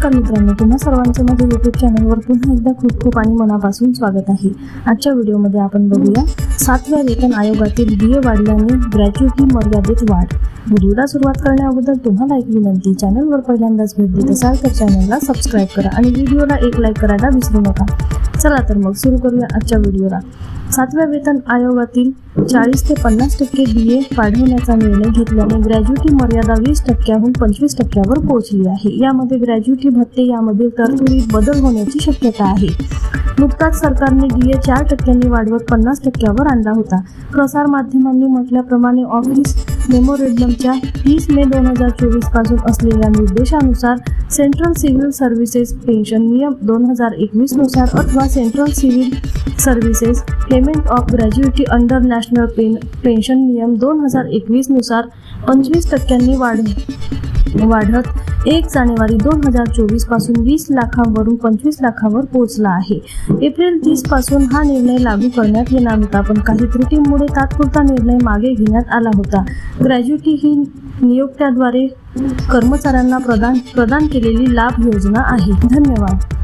नमस्कार मित्रांनो तुम्हा सर्वांचं माझ्या युट्यूब चॅनलवर पुन्हा एकदा खूप खूप आणि मनापासून स्वागत आहे. आजच्या व्हिडिओमध्ये आपण बघूया सातव्या वेतन आयोगातील डीए वाढल्याने ग्रॅच्युटी मर्यादेत वाढ. व्हिडिओला सुरुवात करण्याअगोदर तुम्हाला एक विनंती चॅनलवर पहिल्यांदाच भेट देत असाल तर चॅनलला सबस्क्राईब करा आणि व्हिडिओला एक लाईक करायला विसरू नका. चला तर मग सुरू करूया आजच्या व्हिडिओला. सातव्या वेतन आयोगातील चाळीस ते पन्नास टक्के डीए वाढवण्याचा निर्णय घेतल्याने ग्रॅज्युटी मर्यादा वीस टक्क्याहून पंचवीस टक्क्यावर पोहोचली आहे. यामध्ये ग्रॅज्युटी भत्ते यामधील तरतुदीत बदल होण्याची शक्यता आहे. नुकताच सरकारने डीए चार टक्क्यांनी वाढवत पन्नास टक्क्यावर आणला होता. प्रसार माध्यमांनी म्हटल्याप्रमाणे ऑफिस मेमोरेंडमच्या तीस मे दोन हजार चोवीसपासून असलेल्या निर्देशानुसार सेंट्रल सिव्हिल सर्व्हिसेस पेन्शन नियम दोन हजार एकवीसनुसार अथवा central civil services payment of gratuity under national pen pension नियम दोन हजार एकवीसनुसार पंचवीस टक्क्यांनी वाढ वाढत एक जानेवारी दोन हजार चोवीसपासून वीस लाखांवरून पंचवीस लाखावर पोहोचला आहे. एप्रिल तीसपासून हा निर्णय लागू करण्यात येणार होता पण काही त्रुटींमुळे तात्पुरता निर्णय मागे घेण्यात आला होता. ग्रॅज्युटी ही नियोक्त्याद्वारे कर्मचाऱ्यांना प्रदान प्रदान केलेली लाभ योजना आहे. धन्यवाद.